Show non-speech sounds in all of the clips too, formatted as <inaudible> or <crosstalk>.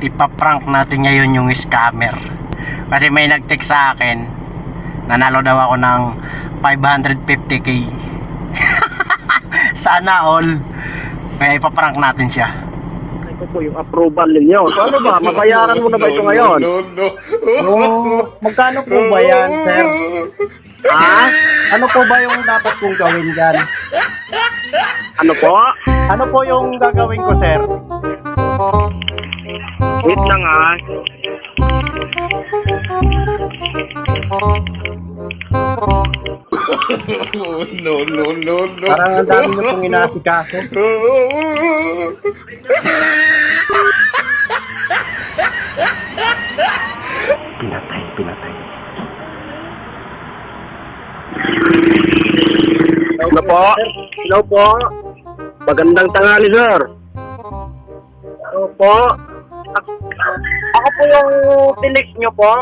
ipaprank natin ngayon yung scammer. Kasi may nag-text sa akin, nanalo daw ako ng 550k. <laughs> Sana all. Kaya ipaprank natin siya. Ito po yung approval ninyo. So ano ba, <laughs> mabayaran mo na ba ito ngayon? No, no. Oh, magkano po ba yan, sir? <laughs> Ha? Ano po ba yung dapat kong gawin dyan? Ano po? Ano po yung gagawin ko, sir? Wait lang ah. Oh, no, no, no, no. Parang ang dami niyo pong inaasikaso. Pinatay, pinatay. Hello po. Hello po. Magandang tanghali, sir. Hello po. Ako po yung tinik nyo po.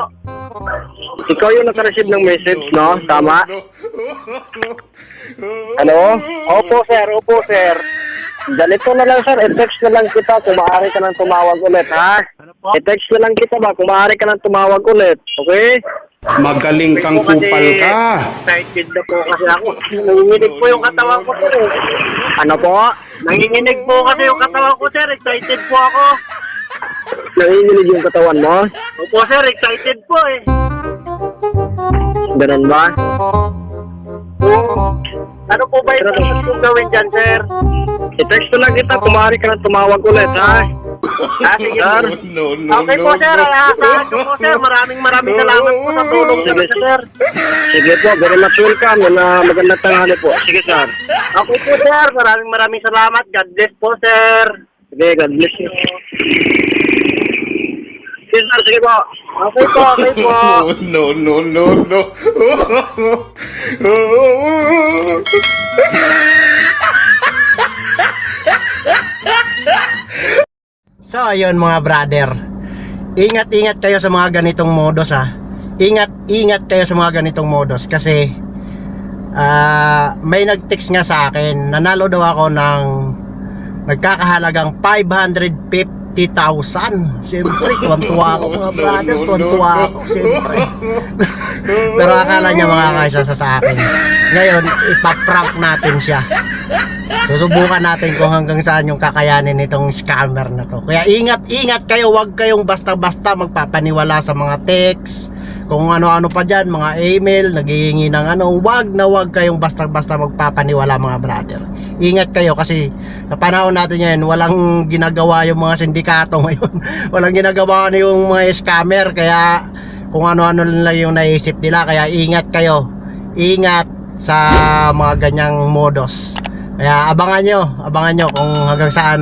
Ikaw yung naka-receive ng message, no? Tama? Ano? Opo, sir. Opo, sir. Ganito na lang, sir. I-text na lang kita kung maaari ka nang tumawag ulit, ha? I-text na lang kita ba kung maaari ka nang tumawag ulit. Okay? Magaling kang kupal ka. Excited na po kasi ako. Nanginginig po yung katawan ko, sir. Ano po? Nanginginig po kasi yung katawan ko, sir. Excited po ako. Nanginginig yung katawan mo? Opo, sir. Excited po eh. Ganun ba? Oo. Ano po ba yung dapat kong gawin dyan, sir? I-text na lang kita. Kung maaari ka nang tumawag ulit, ha? Ah, sige, sir. No, no, Okay po, sir. Aasahan ko po, sir. Maraming maraming salamat po sa tulong niyo, sir. Sige po, very much welcome. Na magandang tanghali po. Sige, sir. Okay po, sir. Maraming maraming salamat. God bless po, sir. Sige, God bless you. Sige, sir. Sige po. Okay po, okay po. <laughs> No, no, no, no. So, ayun mga brother. Ingat-ingat kayo sa mga ganitong modus ha. Ingat-ingat kayo sa mga ganitong modus kasi ah, may nag-text nga sa akin. Nanalo daw ako ng nagkakahalagang 550,000. Siyempre, <laughs> tuwan-tuwa ako mga brothers. Tuwan-tuwa ako, siyempre. <laughs> Pero akala niya mga kaisa sa akin. Ngayon, ipaprank natin siya. Susubukan natin kung hanggang saan yung kakayanin nitong scammer na to. Kaya ingat, ingat kayo. Huwag kayong basta-basta magpapaniwala sa mga text. Kung ano-ano pa dyan, mga email, naghihingi ng ano. Huwag na huwag kayong basta-basta magpapaniwala mga brother. Ingat kayo kasi sa panahon natin ngayon, walang ginagawa yung mga sindikato <laughs> ngayon. walang ginagawa na yung mga scammer. Kaya kung ano-ano lang yung naisip nila. Kaya ingat kayo. Ingat sa mga ganyang modus. Kaya abangan nyo, abangan nyo kung hanggang saan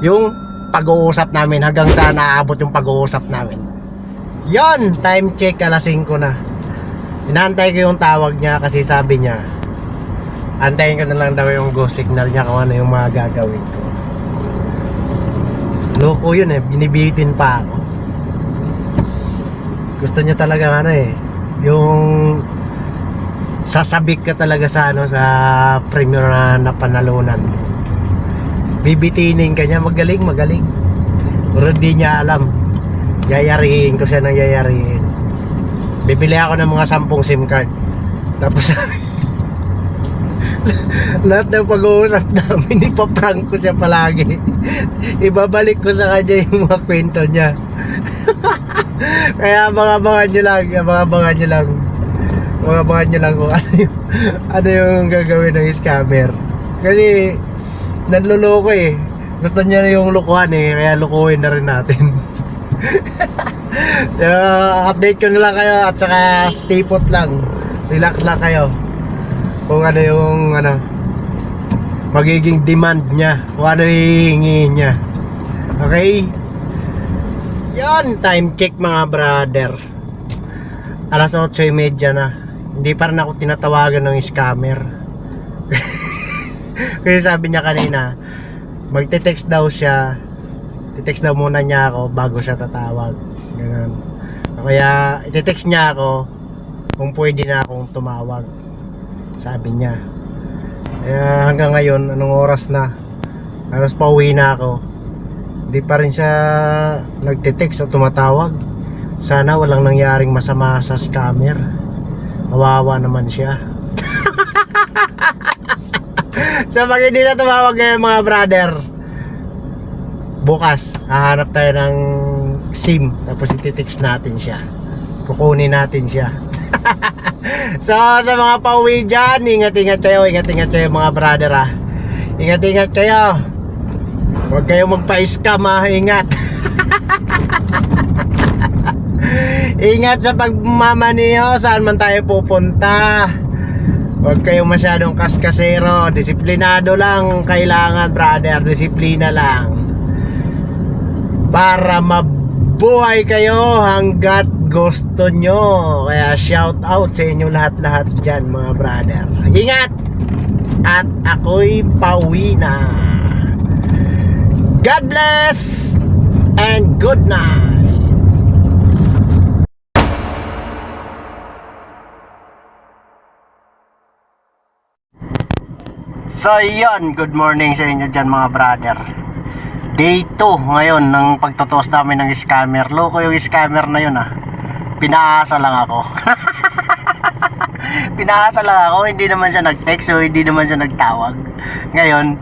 yung pag-uusap namin, hanggang saan aabot yung pag-uusap namin. Yon, time check alas 5 na. Inaantay ko yung tawag niya kasi sabi niya, antayin ko na lang daw yung go signal niya kung ano yung mga gagawin ko. Loko yun eh, binibitin pa ako. Gusto niya talaga ano eh, yung sasabik ka talaga sa ano sa premyo na napanalunan bibitinin ka niya magaling magaling pero di niya alam yayarihin ko siya ng yayarihin bibili ako ng mga sampung sim card. Tapos <laughs> lahat ng pag-uusap namin <laughs> ipaprank ko siya palagi. Ibabalik ko sa kanya yung mga kwento niya. <laughs> Kaya abangan nyo lang abangan nyo lang. Abangan nyo lang kung ano yung, ano yung gagawin ng scammer. Kasi nanluloko eh. Gusto niya yung lukuhan eh kaya lukuhin na rin natin <laughs> so, update ko na lang kayo at saka stay put lang. Relax lang kayo. Kung ano yung ano magiging demand niya. Kung ano hihingi niya. Okay? Yon time check mga brother. Alas 8.30 na. Hindi pa rin ako tinatawagan ng scammer. <laughs> Kasi sabi niya kanina magte-text daw siya titext daw muna niya ako bago siya tatawag ganun kaya ite-text niya ako kung pwede na akong tumawag sabi niya kaya hanggang ngayon anong oras na halos pauwi na ako Di pa rin siya nagte-text o tumatawag. Sana walang nangyaring masama sa scammer. Kawawa naman siya. so pag hindi na tumawag ngayon mga brother, bukas hahanap tayo ng SIM tapos iti-text natin siya. Kukunin natin siya. <laughs> so sa mga pauwi dyan, ingat-ingat kayo, ingat-ingat kayo mga brother ah. Ingat-ingat kayo. Huwag kayong magpa-scam ha, ingat. <laughs> ingat sa pagmamaniho, saan man tayo pupunta. Huwag kayong masyadong kaskasero, disiplinado lang kailangan brother, disiplina lang. Para mabuhay kayo hanggat gusto nyo. Kaya shout out sa inyo lahat-lahat dyan mga brother. Ingat! At ako'y pauwi na. God bless and good night. So yun, good morning sa inyo dyan mga brother. Day 2 ngayon ng pagtutuos namin ng scammer. Loko yung scammer na yun ah. Pinaasa lang ako. <laughs> Pinaasa lang ako, hindi naman siya nag-text o hindi naman siya nagtawag. Ngayon,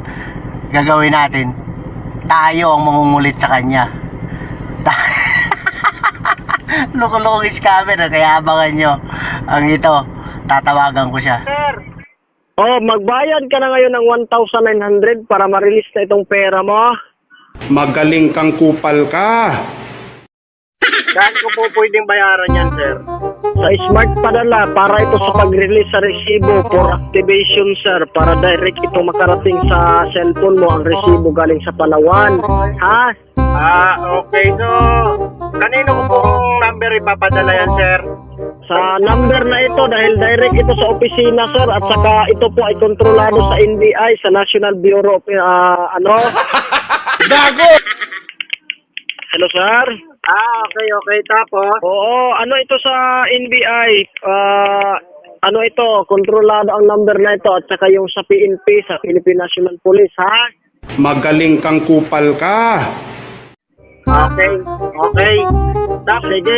gagawin natin. Tayo ang mangungulit sa kanya. <laughs> Loko-loko yung scammer ah, kaya abangan nyo. Ang ito, tatawagan ko siya. Sir. Oh, magbayad ka na ngayon ng 1,900 para ma-release na itong pera mo. Magaling kang kupal ka. Saan ko po pwedeng bayaran yan, sir? Sa smart padala para ito sa pag-release sa resibo for activation, sir. Para direct ito makarating sa cellphone mo ang resibo galing sa Palawan. Ha? Ah, okay. So, kanino ko pong number ipapadala yan, sir? Sa number na ito dahil direct ito sa opisina, sir. At saka ito po ay kontrolado sa NBI, sa National Bureau of, ah, ano? <laughs> Gago! Hello, sir? Ah, okay, okay. Tapos? Oo, ano ito sa NBI? Ah, ano ito? Kontrolado ang number na ito at saka yung sa PNP, sa Philippine National Police, ha? Magaling kang kupal ka. Okay, okay. Tapos, sige,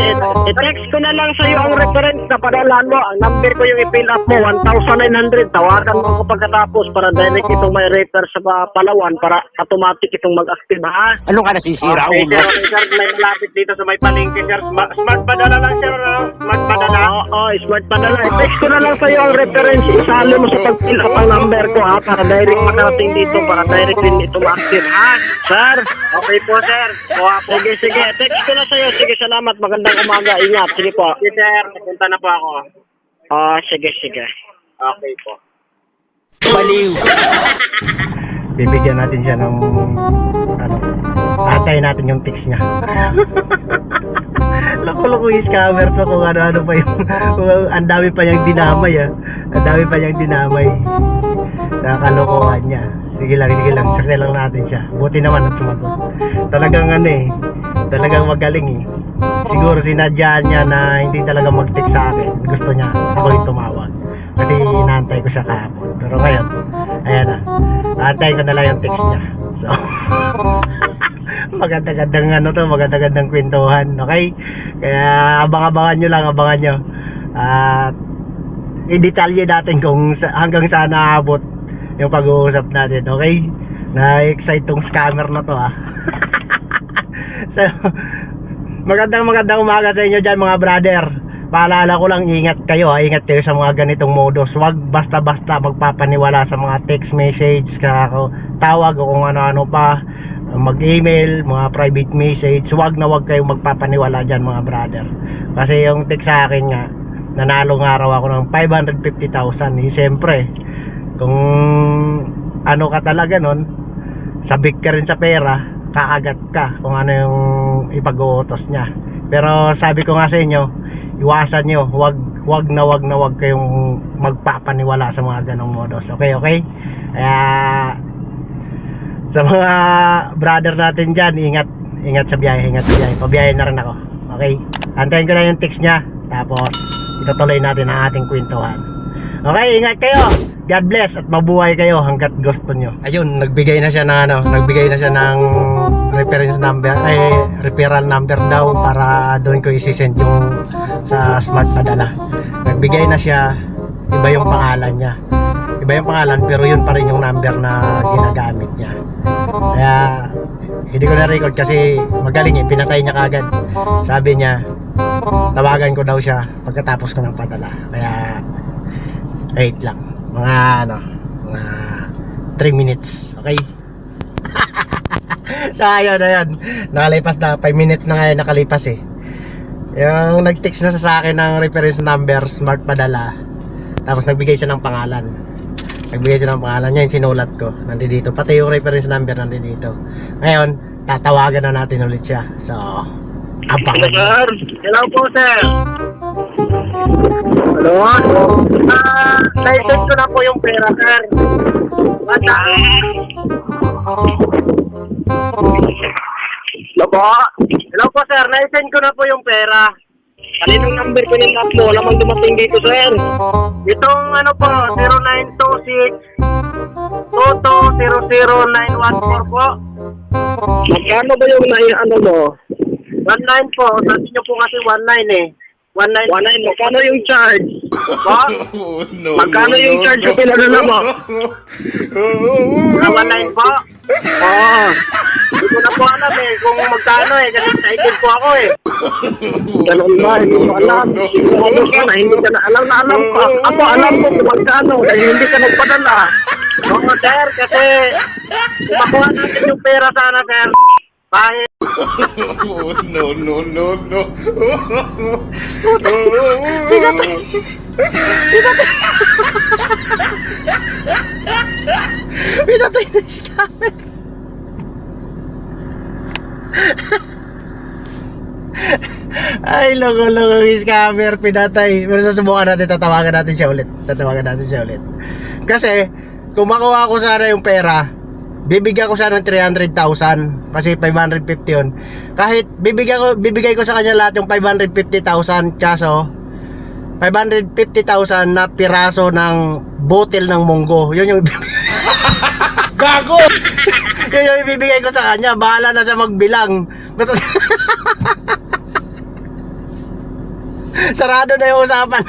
i-text ko na lang sa iyo ang reference na padalaan mo. Ang number ko yung i-fill up mo, 1,900. Tawagan mo ako pagkatapos para direct itong may refer sa pa- Palawan para automatic itong mag-active, ha? Ano ka nasisira, okay, ulo? sir, sir. May malapit dito sa may palengke, sir. Smart, smart padala lang, sir. ano? Smart padala. Oo, oh, smart padala. I-text ko na lang sa iyo ang reference. Isali mo sa pag-fill up ang number ko, ha? Para direct makarating dito, para direct din ito ma-active, ha? Sir? Okay po, sir. O, sige, sige. Text ko na sa iyo. Sige, salamat. Magandang umaga. Ingat. Sige po. Sige, sir. Papunta na po ako. Ah, sige, sige. Okay po. Baliw. Bibigyan natin siya ng ano, atay natin yung text niya. <laughs> Loko-loko yung scammer to kung ano-ano pa yung kung ang dami pa niyang dinamay ah. Ang dami pa niyang dinamay sa kalokohan niya. Sige lang, sige lang. Sakay lang natin siya. Buti naman at sumagot. Talagang ano eh. Talagang magaling eh. Siguro sinadyaan niya na hindi talaga mag-text sa akin. Gusto niya ako yung tumawag. Kasi inaantay ko siya kahapon. Pero ngayon, ayan na. Antay ko na lang yung text niya. So, <laughs> maganda-gandang ano to, maganda-gandang kwentuhan. Okay? Kaya abang-abangan nyo lang, abangan nyo. At i-detalye natin kung sa, hanggang saan naabot yung pag-uusap natin. Okay? Na-excite tong scammer na to ah. <laughs> so, <laughs> magandang magandang umaga sa inyo dyan mga brother. Paalala ko lang, ingat kayo ha. Ingat kayo sa mga ganitong modus. Huwag basta-basta magpapaniwala sa mga text message, kako, tawag o kung ano-ano pa. Mag-email, mga private message. Huwag na huwag kayong magpapaniwala dyan mga brother. Kasi yung text sa akin nga, nanalo nga raw ako ng 550,000. Eh, siyempre, kung ano ka talaga nun, sabik ka rin sa pera, kaagat ka kung ano yung ipag-uutos niya. Pero sabi ko nga sa inyo, iwasan nyo, wag, wag na wag na wag kayong magpapaniwala sa mga ganong modus. Okay, okay? Kaya, sa mga brother natin dyan, ingat, ingat sa biyahe, ingat sa biyahe. Pabiyahe na rin ako. Okay? Antayin ko na yung text niya. Tapos, itutuloy natin ang ating kwentuhan. Okay, ingat kayo! God bless at mabuhay kayo hanggat gusto nyo. Ayun, nagbigay na siya ng ano, nagbigay na siya ng reference number, ay referral number daw para doon ko isi-send yung sa smart padala. Nagbigay na siya, iba yung pangalan niya. Iba yung pangalan pero yun pa rin yung number na ginagamit niya. Kaya hindi ko na-record kasi magaling eh, pinatay niya kagad. Sabi niya, tawagan ko daw siya pagkatapos ko ng padala. Kaya wait lang. Mga ano, mga 3 minutes. Okay? <laughs> so ayun, ayun. Nakalipas na, 5 minutes na ngayon nakalipas eh. Yung nag-text na sa akin ng reference number, smart padala. Tapos nagbigay siya ng pangalan. Nagbigay siya ng pangalan niya, yung sinulat ko. Nandito. Pati yung reference number nandito. Ngayon, tatawagan na natin ulit siya. So, abangan. Sir, hello po, sir. Hello? Ah, na-send ko na po yung pera, sir. Basta. Hello po? Hello po, sir. Na-send ko na po yung pera. Kaninong number ko yung last mo? Lamang dumating dito, sir. Itong ano po, 0926 2200914 po. Magkano ba yung na ano mo? 19 po. Sabi niyo po kasi 19 eh. 19. 19. Magkano yung charge? <laughs> Po? Magkano yung charge <laughs> sa pinadala mo? Ah, 19 po? Oo. Hindi ko na po alam eh kung magkano eh kasi excited po ako eh. Ganun ba? Hindi ko alam. Siguro ka na hindi ka na alam na alam ko. Ako alam ko kung magkano dahil hindi ka nagpadala. <laughs> Oo sir, kasi makuha natin yung pera sana sir, kahit no, no, no, no. Pinatay na yung scammer. Ay, loko-loko yung scammer. Pinatay. Pero susubukan natin, tatawagan natin siya ulit. Tatawagan natin siya ulit. Kasi, kung makuha ko sana yung pera, bibigyan ko sana ng 300,000 kasi 550 yun. Kahit bibigyan ko, bibigay ko sa kanya lahat yung 550,000 kaso 550,000 na piraso ng botel ng munggo. Yun yung <laughs> Gago! <laughs> yun yung ibibigay ko sa kanya. Bahala na siya magbilang. <laughs> Sarado na yung usapan.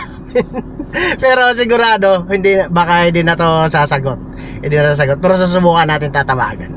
Pero sigurado, hindi, baka hindi na to sasagot. Hindi na sasagot. Pero susubukan natin tatawagan.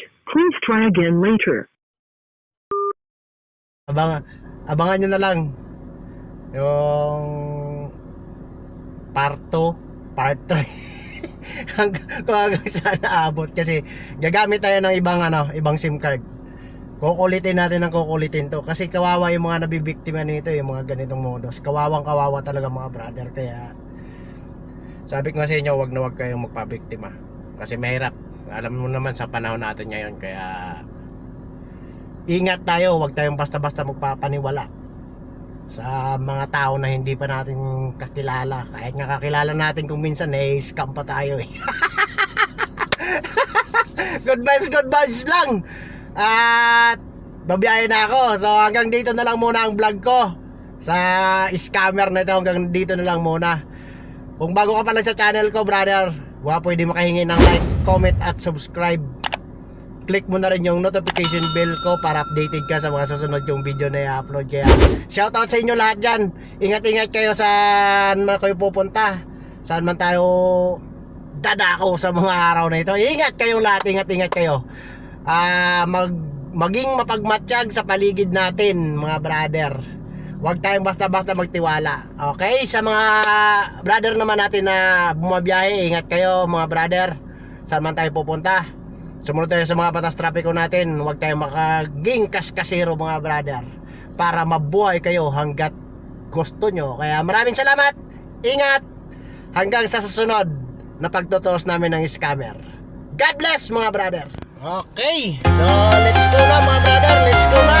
Try again later. Abang, abangan nyo na lang yung part 2, part 3 hanggang <laughs> kung hanggang saan naabot kasi gagamit tayo ng ibang ano, ibang SIM card. Kukulitin natin ang kukulitin to kasi kawawa yung mga nabibiktima nito yung mga ganitong modus. Kawawang kawawa talaga mga brother kaya sabi ko sa inyo wag na wag kayong magpabiktima kasi mahirap. Alam mo naman sa panahon natin ngayon kaya ingat tayo, huwag tayong basta-basta magpapaniwala sa mga tao na hindi pa natin kakilala. Kahit nga kakilala natin kung minsan eh, scam pa tayo eh. <laughs> good vibes, good vibes lang. At babiyahe na ako. So hanggang dito na lang muna ang vlog ko. Sa scammer na ito, hanggang dito na lang muna. Kung bago ka pa lang sa channel ko, brother, wa pwede makahingi ng like, comment at subscribe. Click mo na rin yung notification bell ko para updated ka sa mga susunod yung video na i-upload. Kaya shoutout sa inyo lahat dyan. Ingat-ingat kayo saan man kayo pupunta. Saan man tayo dadako sa mga araw na ito. Ingat kayo lahat ingat-ingat kayo. Ah mag maging mapagmatsyag sa paligid natin mga brother Huwag tayong basta-basta magtiwala. Okay? Sa mga brother naman natin na bumabiyahe, ingat kayo mga brother. Saan man tayo pupunta? Sumunod tayo sa mga batas trapiko natin. Huwag tayong makaging kaskasero mga brother. Para mabuhay kayo hanggat gusto nyo. Kaya maraming salamat. Ingat. Hanggang sa susunod na pagtutuos namin ng scammer. God bless mga brother. Okay. So let's go na mga brother. Let's go na.